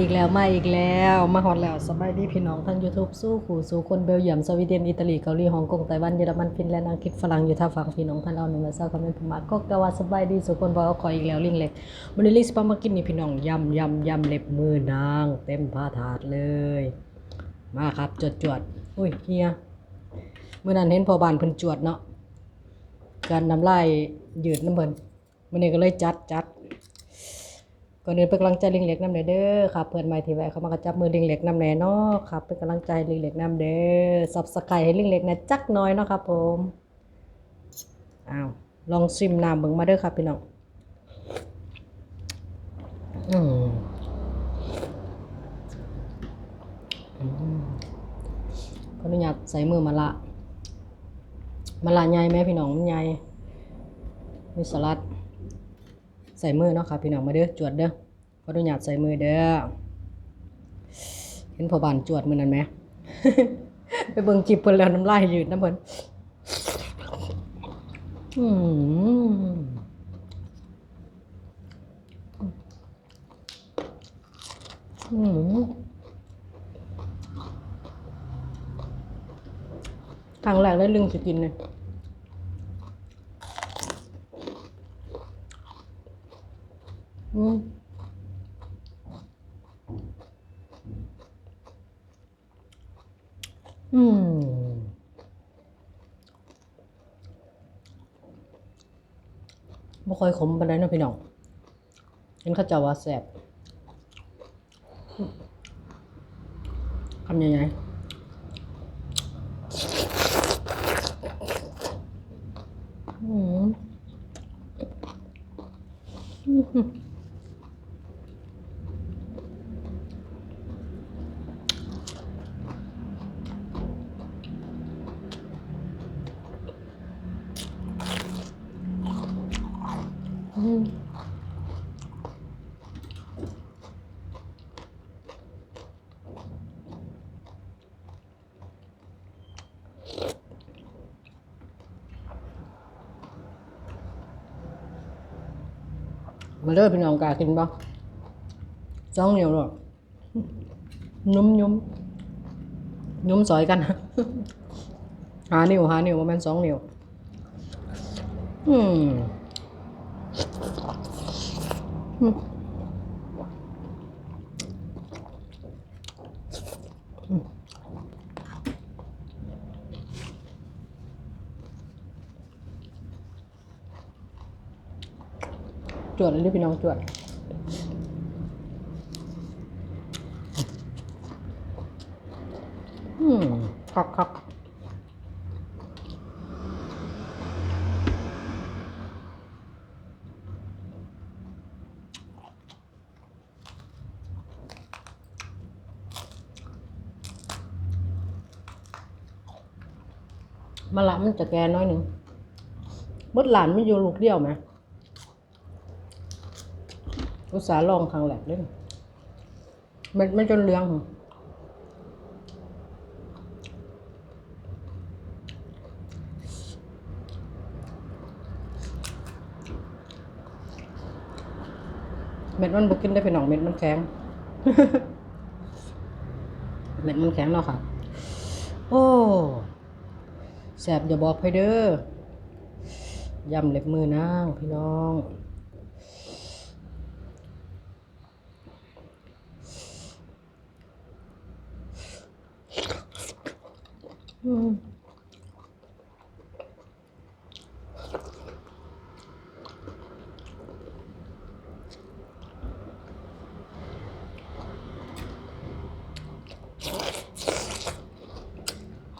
อีกแล้วมาอีกแล้ว มาฮอดแล้วสบายดีพี่น้องทั้ง YouTube สู้ขู่สู่คนเบลเยียมสวีเดนอิตาลีเกาหลีฮ่องกงไต้หวันเยอรมันฟินแลนด์อังกฤษฝรั่งอยู่ท่าฝั่งพี่น้องท่านเอาหนึ่งมาเศร้าคำเป็นผมมาก็กะว่าสบายดีสุคนบ่เอาขออีกแล้วลิงเล็กวันนี้ลิสปามากินนี่พี่น้องยำยำยำเล็บมือนาง เต็มผ้าถาดเลย มาครับจวดจวดอุ้ยเฮียเมื่อนั้นเห็นพอบานเพิ่นจวดเนาะการน้ำลายยืดน้ำเพิ่นมื้อนี้ก็เลยจัดจัด ก่อนอื่นเป็นกำลังใจลิงเล็กน้ำเด้อครับเพื่อนใหม่ที่แวะเข้ามากระจับมือลิงเล็กน้ำแน่เนาะครับเป็นกำลังใจลิงเล็กน้ำเด้อสับสไครให้ลิงเล็กนะจักน้อยเนาะครับผมอ้าวลองซิมน้ำเบิ่งมาเด้อครับพี่น้องอืมอืมขออนุญาตใส่มือมาละมาละใหญ่ไหมพี่น้องมันใหญ่มีสลัด ใส่มือเนาะค่ะพี่น้องมาเด้อจวดเด้อขออนุญาตใส่มือเด้อเห็นพอบานจวดมือนั้นไหมไปเบิ่งจิบเพิ่นแล้วน้ำลายยืดน้ำเพิ่นอืมอืมครั้งแรกได้ลึงสิกินเลย อืมอืมบ่ค่อยขมปานใดเนาะพี่น้อง เห็นเขาเจ้าว่าแซ่บคำใหญ่ๆอืม มาเด้อพี่น้องกากินบ่จ้องเหนียวหรอกนุ่มยุ่มยุ่มซอยกัน หานิ้วหานิ้วประมาณสองนิ้วอืม จวดเลยดิพี่น้องจวดอืมคักคัก มะละมันจะแกน้อยหนึ่งบดหลานไม่อยู่ลูกเดียวไหมอุตสาห์ลองครั้งแรกเลยมันไม่จนเหลืองหรอเม็ดมันบุกินได้เป็นหนองเม็ดมันแข็ง เม็ดมันแข็งเนาะค่ะ โอ้ แสบอย่าบอกให้เด้อยำเล็บมือนางพี่น้อง อืม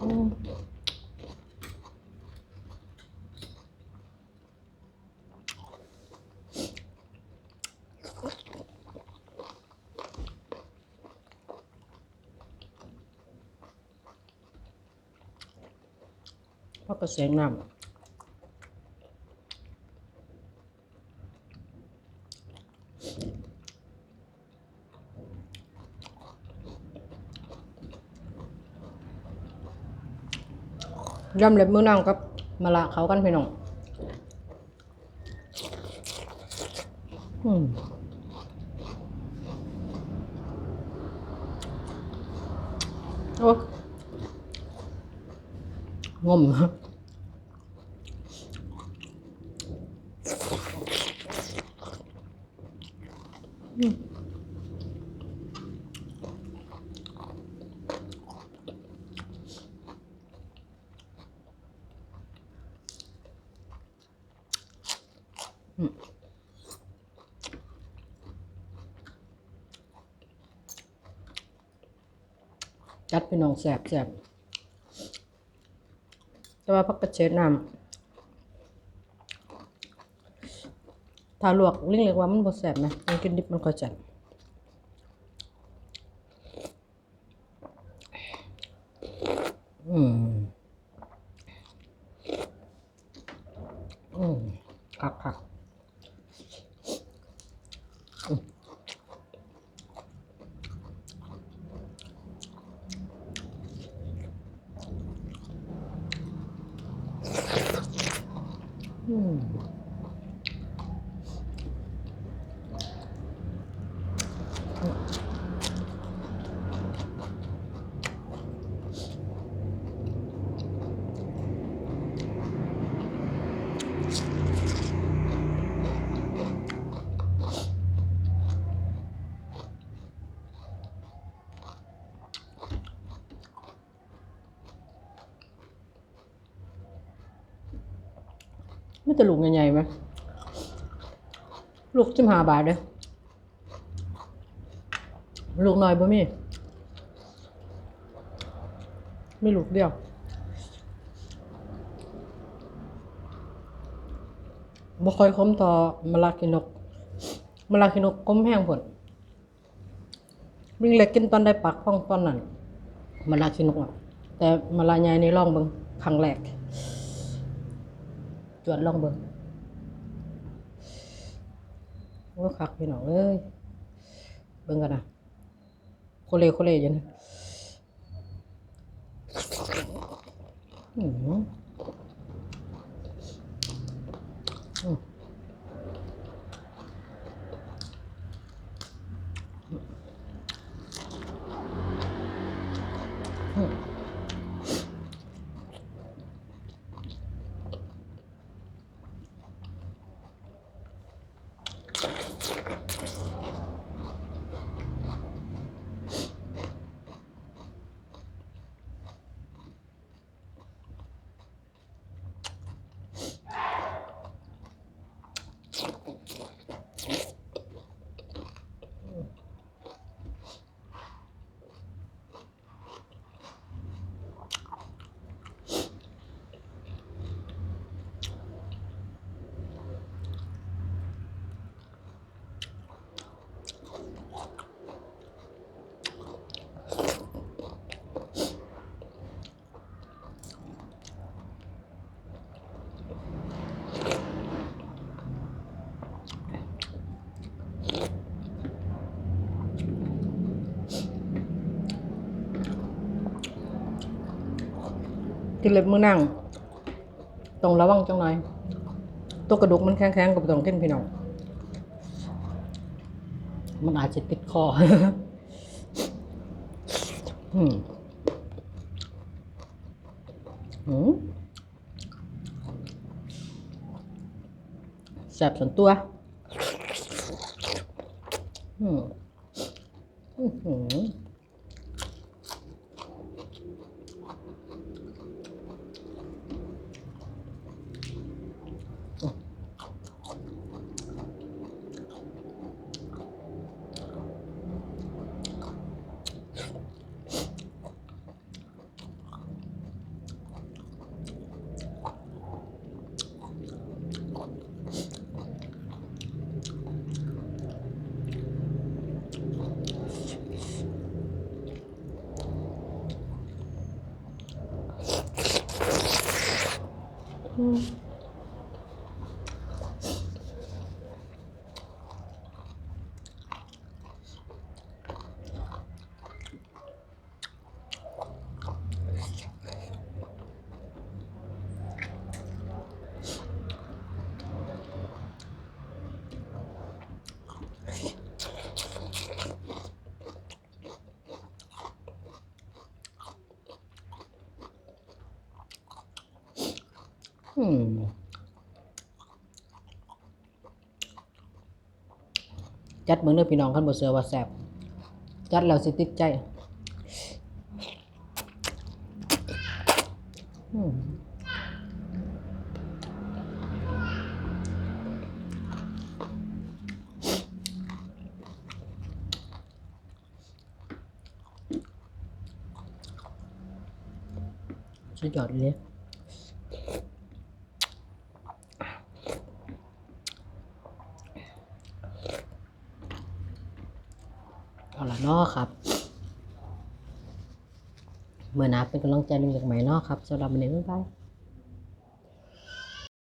อืมพั กกระเสียงน้ำยำเล็บมือนางกับมะละเขากันพี่น้องอืมโอ้งม จัดพี่น้องแสบแสบแต่ว่าพักกระเช็ดน้ำถ้าลวกลิงเล็กว่ามันบ่แสบนะมันกินดิบมันก็จัดอืมอืมคักคัก อืม ไม่แต่ลูกใหญ่ๆไหมลูกจิ้มหาบาทเด้อลูกน้อยบ่มีมีลูกเดียวบ่ค่อยคมต่อมะลากินกมะลากินกคมแห้งผลวิ่งเล็กกินตอนได้ปักพ้องตอนนั้นมะลากินกอะแต่มะลาใหญ่ในี่องบิ่งครั้งแรก จวดลองเบิ่งโอ้คักพี่น้องเอ้ยเบิ่งกันนะโคเลโคเลอยู่นะอืมอืม กินเล็บมือนั่งต้องระวังจังหน่อยตัวกระดูกมันแข็งๆกับต้องกินพี่น้องมันอาจจะติดคออืมอืมแสบส่วนตัวอืมอือ หื จัดเมืองเด้อพี่น้องคันบ่เสือว่าแซบจัดแล้วสิติดใจอืมสุดยอดเลย เอาละเนาะครับ เมื่อนาเป็นกำลังใจหนึ่งจากไหมเนาะครับสำหรับวันนี้บ๊ายบาย